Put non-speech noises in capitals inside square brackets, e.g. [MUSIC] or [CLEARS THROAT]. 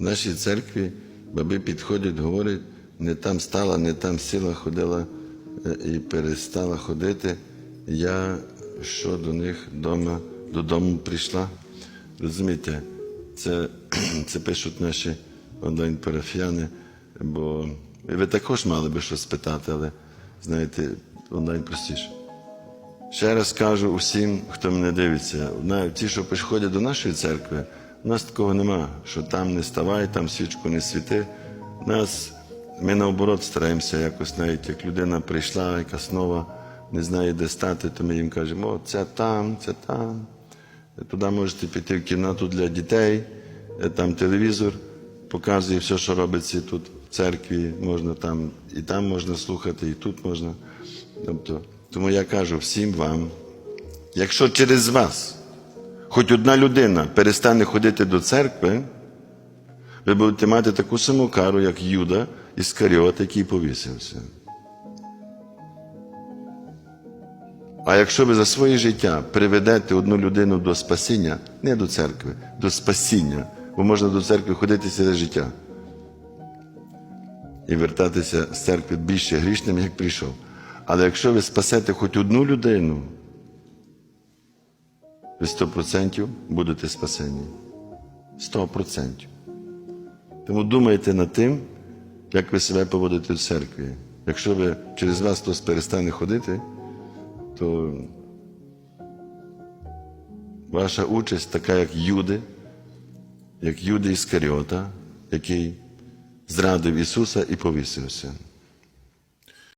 В нашій церкві баби підходять, говорять, не там стала, не там сіла, ходила е, і перестала ходити. Я що до них дома, додому прийшла. Розумієте, це, [CLEARS THROAT] це пишуть наші онлайн-парафіяни, бо ви також мали би щось спитати, але знаєте, онлайн простіше. Ще раз кажу усім, хто мене дивиться, ті, що приходять до нашої церкви, у нас такого нема, що там не ставай, там свічку не світи. Нас, ми наоборот стараємося якось, навіть як людина прийшла, якась нова, не знає, де стати, то ми їм кажемо, о, це там, це там. Туди можете піти в кімнату для дітей, е, там телевізор показує все, що робиться тут в церкві, можна там, і там можна слухати, і тут можна. Тобто, тому я кажу всім вам, якщо через вас хоч одна людина перестане ходити до церкви, ви будете мати таку саму кару, як Юда Іскаріот, який повісився. А якщо ви за своє життя приведете одну людину до спасіння, не до церкви, до спасіння, бо можна до церкви ходити ціле життя і вертатися з церкви більше грішним, як прийшов. Але якщо ви спасете хоч одну людину, ви 100% будете спасені. 100%. Тому думайте над тим, як ви себе поводите в церкві. Якщо ви через вас хтось перестане ходити, то ваша участь така, як Юди, як Юди Іскаріота, який зрадив Ісуса і повісився.